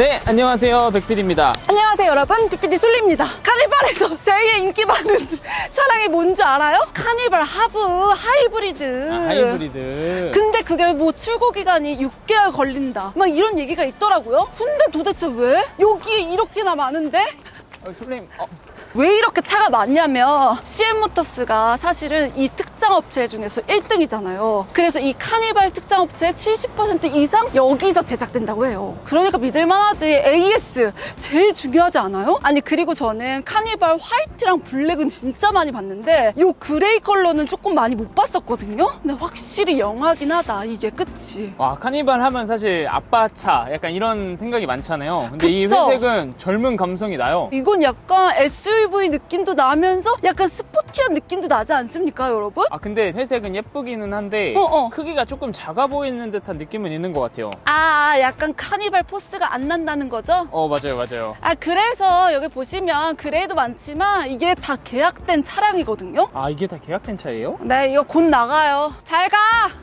네, 안녕하세요. 백필입니다. 안녕하세요 여러분 BPD 솔리입니다 카니발에서 제일 인기 많은 차량이 뭔지 알아요? 카니발 하브 하이브리드 아, 하이브리드. 근데 그게 뭐 출고 기간이 6개월 걸린다 막 이런 얘기가 있더라고요 근데 도대체 왜? 여기에 이렇게나 많은데? 어, 선생님, 어, 왜 이렇게 차가 많냐면 CM모터스가 사실은 이 특장 업체 중에서 1등이잖아요. 그래서 이 카니발 특장 업체의 70% 이상 여기서 제작된다고 해요. 그러니까 믿을만하지. AS 제일 중요하지 않아요? 아니 그리고 저는 카니발 화이트랑 블랙은 진짜 많이 봤는데 이 그레이 컬러는 조금 많이 못 봤었거든요. 근데 확실히 영하긴 하다. 이게 끝이. 와, 카니발 하면 사실 아빠 차, 약간 이런 생각이 많잖아요. 근데 이 그쵸? 회색은 젊은 감성이 나요. 이건 약간 SUV 느낌도 나면서 약간 스포티한 느낌도 나지 않습니까, 여러분? 아, 근데 회색은 예쁘기는 한데, 어, 어. 크기가 조금 작아 보이는 듯한 느낌은 있는 것 같아요. 아, 약간 카니발 포스가 안 난다는 거죠? 어, 맞아요, 맞아요. 아, 그래서 여기 보시면 그레이도 많지만 이게 다 계약된 차량이거든요? 아, 이게 다 계약된 차예요? 네, 이거 곧 나가요. 잘 가!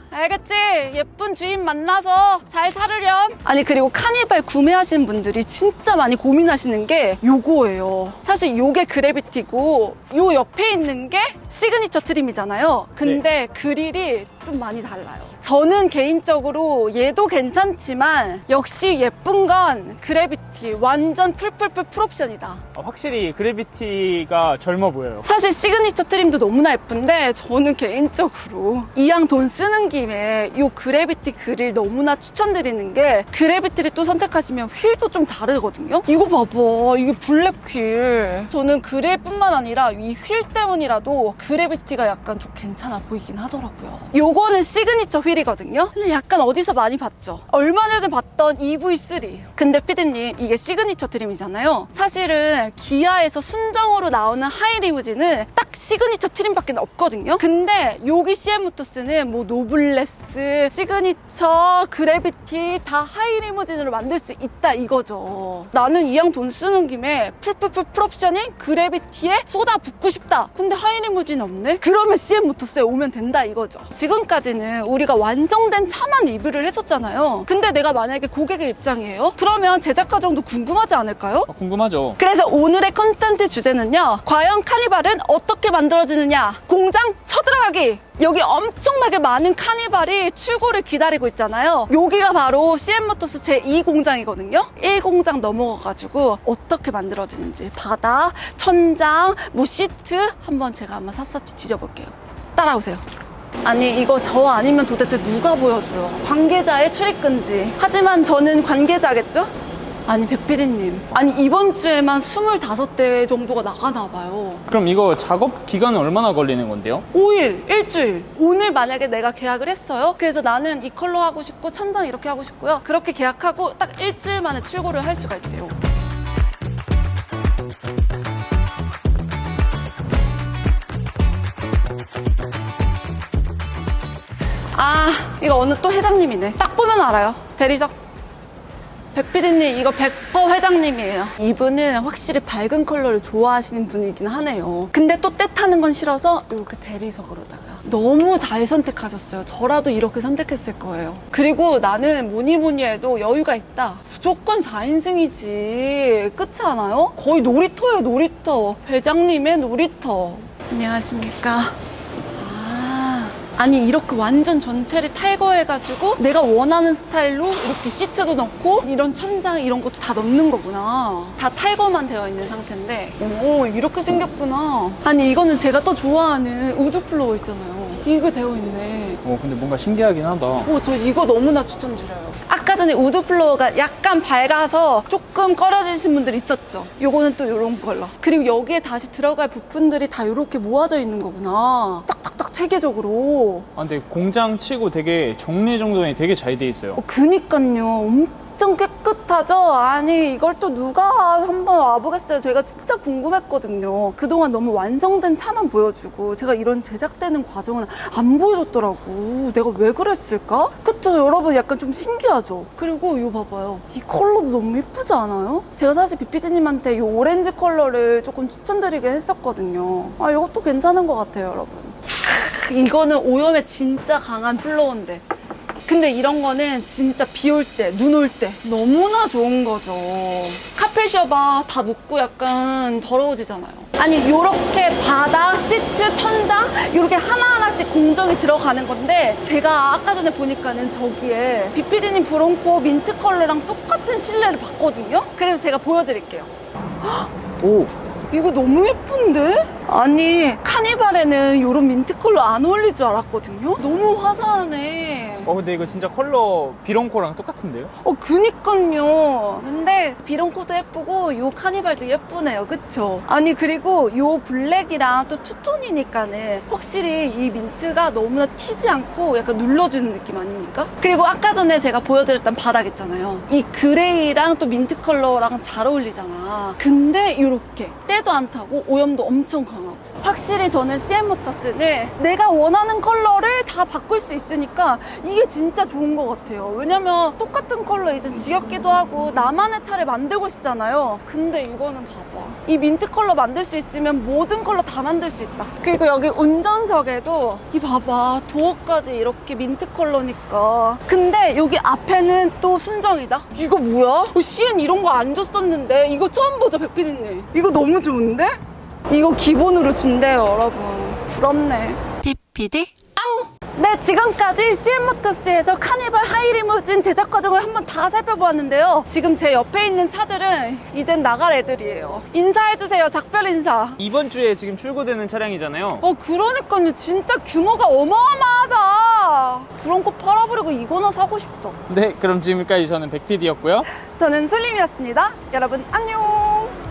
알겠지? 예쁜 주인 만나서 잘 살으렴. 아니, 그리고 카니발 구매하시는 분들이 진짜 많이 고민하시는 게 요거예요. 사실 요게 그래비티고, 요 옆에 있는 게 시그니처 트림이잖아요. 근데 그릴이 좀 많이 달라요. 저는 개인적으로 얘도 괜찮지만, 역시 예쁜 건 그래비티. 완전 풀풀풀 풀옵션이다. 아, 확실히 그래비티가 젊어 보여요. 사실 시그니처 트림도 너무나 예쁜데 저는 개인적으로 이왕 돈 쓰는 김에 이 그래비티 그릴 너무나 추천드리는 게 그래비티를 또 선택하시면 휠도 좀 다르거든요 이거 봐봐 이게 블랙 휠 저는 그릴뿐만 아니라 이 휠 때문이라도 그래비티가 약간 좀 괜찮아 보이긴 하더라고요 요거는 시그니처 휠 이거든요 근데 약간 어디서 많이 봤죠 얼마 전에 봤던 EV3 근데 피디님 이게 시그니처 트림이잖아요 사실은 기아에서 순정으로 나오는 하이리무진은 딱 시그니처 트림밖에 없거든요. 근데 여기 CM모터스는 뭐 노블레스, 시그니처, 그래비티 다 하이리무진으로 만들 수 있다 이거죠. 나는 이왕 돈 쓰는 김에 풀풀풀 풀옵션인 그래비티에 쏟아 붓고 싶다. 근데 하이리무진 없네? 그러면 CM모터스에 오면 된다 이거죠. 지금까지는 우리가 완성된 차만 리뷰를 했었잖아요. 근데 내가 만약에 고객의 입장이에요? 그러면 제작 과정도 궁금하지 않을까요? 아, 궁금하죠? 그래서 오늘의 컨텐츠 주제는요. 과연 카니발은 어떻게 만들어지느냐? 공장 쳐들어가기! 여기 엄청나게 많은 카니발이 출고를 기다리고 있잖아요. 여기가 바로 CM모터스 제2 공장이거든요. 1 공장 넘어가가지고 어떻게 만들어지는지 바닥, 천장, 뭐 시트 한번 제가 한번 샅샅이 뒤져볼게요. 따라오세요. 아니 이거 저 아니면 도대체 누가 보여줘요? 관계자의 출입금지. 하지만 저는 관계자겠죠? 아니 백PD님 아니 이번 주에만 25대 정도가 나가나 봐요 그럼 이거 작업 기간은 얼마나 걸리는 건데요? 5일 일주일 오늘 만약에 내가 계약을 했어요 그래서 나는 이 컬러 하고 싶고 천장 이렇게 하고 싶고요 그렇게 계약하고 딱 일주일 만에 출고를 할 수가 있대요 아 이거 어느 또 회장님이네. 딱 보면 알아요. 대리석. 백피디님 이거 100% 회장님이에요. 이분은 확실히 밝은 컬러를 좋아하시는 분이긴 하네요. 근데 또 떼타는 건 싫어서 이렇게 대리석으로다가 너무 잘 선택하셨어요. 저라도 이렇게 선택했을 거예요. 그리고 나는 뭐니 뭐니 해도 여유가 있다. 무조건 4인승이지. 끝이 않아요? 거의 놀이터예요 놀이터. 회장님의 놀이터. 안녕하십니까 아, 아니 이렇게 완전 전체를 탈거해가지고 내가 원하는 스타일로 이렇게 시트도 넣고 이런 천장 이런 것도 다 넣는 거구나 다 탈거만 되어 있는 상태인데 오 이렇게 생겼구나 아니 이거는 제가 또 좋아하는 우드 플로어 있잖아요 이거 되어 있네 어, 근데 뭔가 신기하긴 하다. 오, 저 이거 너무나 추천드려요. 아까 전에 우드 플로어가 약간 밝아서 조금 꺼려지신 분들 있었죠. 요거는 또 요런 컬러. 그리고 여기에 다시 들어갈 부품들이 다 이렇게 모아져 있는 거구나. 딱딱딱 체계적으로. 아, 근데 공장 치고 되게 정리 정돈이 되게 잘 돼 있어요. 어, 그니까요. 엄청 깨끗하죠? 아니, 이걸 또 누가 한번 와보겠어요? 제가 진짜 궁금했거든요. 그동안 너무 완성된 차만 보여주고, 제가 이런 제작되는 과정은 안 보여줬더라고. 내가 왜 그랬을까? 그쵸, 여러분 약간 좀 신기하죠? 그리고 이거 봐봐요. 이 컬러도 너무 예쁘지 않아요? 제가 사실 비피디님한테 이 오렌지 컬러를 조금 추천드리긴 했었거든요. 아, 이것도 괜찮은 것 같아요, 여러분. 이거는 오염에 진짜 강한 플로어인데. 근데 이런 거는 진짜 비 올 때, 눈 올 때 너무나 좋은 거죠. 카펫 셔봐 다 묻고 약간 더러워지잖아요. 아니 요렇게 바닥, 시트, 천장 요렇게 하나하나씩 공정이 들어가는 건데 제가 아까 전에 보니까는 저기에 비피디님 브론코 민트 컬러랑 똑같은 실내를 봤거든요. 그래서 제가 보여드릴게요. 오. 이거 너무 예쁜데? 아니 카니발에는 이런 민트 컬러 안 어울릴 줄 알았거든요. 너무 화사하네. 어, 근데 이거 진짜 컬러 비롱코랑 똑같은데요? 어, 그니까요. 근데 비롱코도 예쁘고 요 카니발도 예쁘네요. 그쵸? 아니 그리고 요 블랙이랑 또 투톤이니까는 확실히 이 민트가 너무나 튀지 않고 약간 눌러주는 느낌 아닙니까? 그리고 아까 전에 제가 보여드렸던 바닥 있잖아요. 이 그레이랑 또 민트 컬러랑 잘 어울리잖아. 근데 이렇게 때도 안 타고 오염도 엄청 강하고 확실히 저는 CM모터스는 내가 원하는 컬러를 다 바꿀 수 있으니까 이게 진짜 좋은 것 같아요. 왜냐면 똑같은 컬러 이제 지겹기도 하고 나만의 차를 만들고 싶잖아요. 근데 이거는 봐봐. 이 민트 컬러 만들 수 있으면 모든 컬러 다 만들 수 있다. 그리고 여기 운전석에도 이 봐봐. 도어까지 이렇게 민트 컬러니까. 근데 여기 앞에는 또 순정이다. 이거 뭐야? 어, CN 이런 거 안 줬었는데 이거 처음 보죠, 백피디님. 이거 너무 좋은데? 이거 기본으로 준대요, 여러분. 부럽네. PPD? 앙! 네, 지금까지 CM모터스에서 카니발 하이리무진 제작 과정을 한번 다 살펴보았는데요. 지금 제 옆에 있는 차들은 이젠 나갈 애들이에요. 인사해주세요, 작별 인사. 이번 주에 지금 출고되는 차량이잖아요. 어, 그러니까요. 진짜 규모가 어마어마하다. 브론코 팔아버리고 이거나 사고 싶다. 네, 그럼 지금까지 저는 백PD였고요. 저는 솔림이었습니다. 여러분, 안녕!